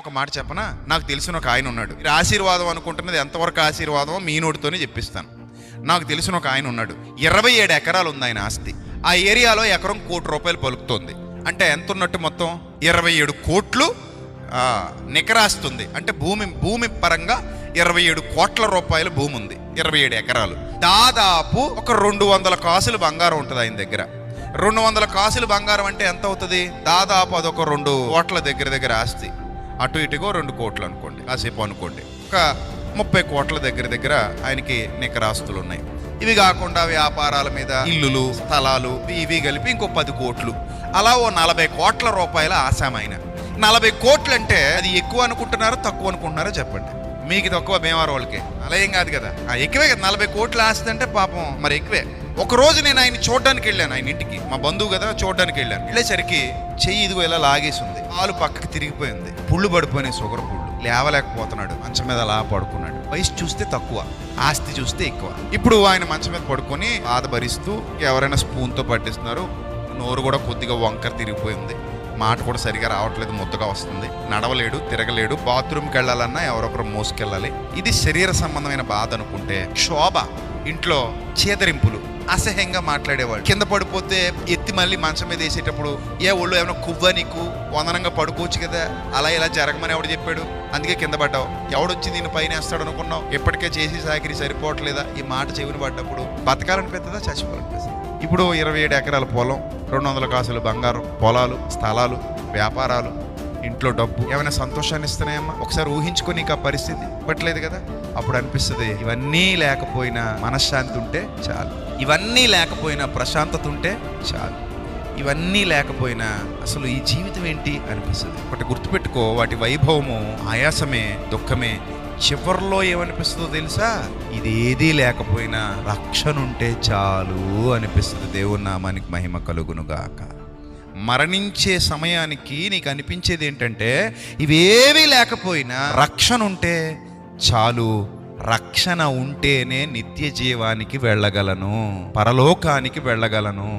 ఒక మాట చెప్పనా? నాకు తెలిసిన ఒక ఆయన ఉన్నాడు. మీరు ఆశీర్వాదం అనుకుంటున్నది ఎంతవరకు ఆశీర్వాదమో మీ నోటితోనే చెప్పిస్తాను. నాకు తెలిసిన ఒక ఆయన ఉన్నాడు. ఇరవై ఏడు ఎకరాలు ఉంది ఆయన ఆస్తి. ఆ ఏరియాలో ఎకరం కోటి రూపాయలు పలుకుతుంది. అంటే ఎంత ఉన్నట్టు మొత్తం? ఇరవై ఏడు కోట్లు నికరాస్తుంది. అంటే భూమి భూమి పరంగా ఇరవై ఏడు కోట్ల రూపాయల భూమి ఉంది. ఇరవై ఏడు ఎకరాలు. దాదాపు ఒక రెండు వందల కాసులు బంగారం ఉంటుంది ఆయన దగ్గర. రెండు వందల కాసులు బంగారం అంటే ఎంత అవుతుంది? దాదాపు అదొక రెండు కోట్ల దగ్గర దగ్గర ఆస్తి. అటు ఇటుగో రెండు కోట్లు అనుకోండి కాసేపు అనుకోండి. ఒక ముప్పై కోట్ల దగ్గర దగ్గర ఆయనకి నికరాస్తులు ఉన్నాయి ఇవి కాకుండా వ్యాపారాల మీద ఇల్లులు. స్థలాలు ఇవి కలిపి ఇంకో పది కోట్లు. అలా ఓ నలభై కోట్ల రూపాయల ఆశామైన నలభై కోట్లు అంటే అది ఎక్కువ అనుకుంటున్నారో తక్కువ అనుకుంటున్నారో చెప్పండి. మీకు తక్కువ భీమవరం వాళ్ళకి. అలా ఏం కాదు కదా. ఆ, ఎక్కువే కదా నలభై కోట్లు ఆస్తి అంటే పాపం మరి ఎక్కువే. ఒకరోజు నేను ఆయన చూడడానికి వెళ్ళాను ఆయన ఇంటికి. మా బంధువు కదా చూడడానికి వెళ్ళాను. వెళ్ళేసరికి చెయ్యి ఇదిగో ఇలా లాగేసి ఉంది. పక్కకి తిరిగిపోయింది పుళ్ళు పడిపోయినాయి షుగర్ పుళ్ళు. లేవలేకపోతున్నాడు. మంచం మీద అలా పడుకున్నాడు. వయసు చూస్తే తక్కువ. ఆస్తి చూస్తే ఎక్కువ. ఇప్పుడు ఆయన మంచం మీద పడుకొని బాధ భరిస్తూ ఎవరైనా స్పూన్తో పట్టిస్తున్నారు. నోరు కూడా కొద్దిగా వంకర తిరిగిపోయింది మాట కూడా సరిగా రావట్లేదు ముద్దగా వస్తుంది. నడవలేడు తిరగలేడు. బాత్రూమ్కి వెళ్ళాలన్నా ఎవరొకరు మోసుకెళ్ళాలి. ఇది శరీర సంబంధమైన బాధ అనుకుంటే శోభ ఇంట్లో చేదరింపులు అసహ్యంగా మాట్లాడేవాడు. కింద పడిపోతే ఎత్తి మళ్ళీ మంచం మీద వేసేటప్పుడు ఏ ఒళ్ళు ఏమైనా కువ్వ నీకు? వందనంగా పడుకోవచ్చు కదా. అలా ఇలా జరగమని ఎవడు చెప్పాడు? అందుకే కింద పడ్డావు. ఎవడొచ్చి దీన్ని పైన వేస్తాడు అనుకున్నావు? ఇప్పటికే చేసి సాకిరి సరిపోవట్లేదా? ఈ మాట చెవిని పడ్డప్పుడు బతకాలనిపిస్తుందా చచ్చిపోవాలనిపిస్తుంది ఇప్పుడు ఇరవై ఏడు ఎకరాల పొలం రెండు వందల కాసులు బంగారం పొలాలు స్థలాలు వ్యాపారాలు ఇంట్లో డబ్బు. ఏమైనా సంతోషాన్ని ఇస్తున్నాయమ్మా? ఒకసారి ఊహించుకొని నీకు ఆ పరిస్థితి ఇవ్వట్లేదు కదా? అప్పుడు అనిపిస్తుంది ఇవన్నీ లేకపోయినా మనశ్శాంతి ఉంటే చాలు. ఇవన్నీ లేకపోయినా ప్రశాంతత ఉంటే చాలు. ఇవన్నీ లేకపోయినా అసలు ఈ జీవితం ఏంటి అనిపిస్తుంది. ఒకటి గుర్తుపెట్టుకో వాటి వైభవము ఆయాసమే దుఃఖమే చివరిలో ఏమనిపిస్తుందో తెలుసా? ఇది ఏదీ లేకపోయినా రక్షణ ఉంటే చాలు అనిపిస్తుంది. దేవుని నామానికి మహిమ కలుగునుగాక. మరణించే సమయానికి నీకు అనిపించేది ఏంటంటే ఇవేవీ లేకపోయినా రక్షణ ఉంటే చాలు. రక్షణ ఉంటేనే నిత్య జీవానికి వెళ్ళగలను. పరలోకానికి వెళ్ళగలను.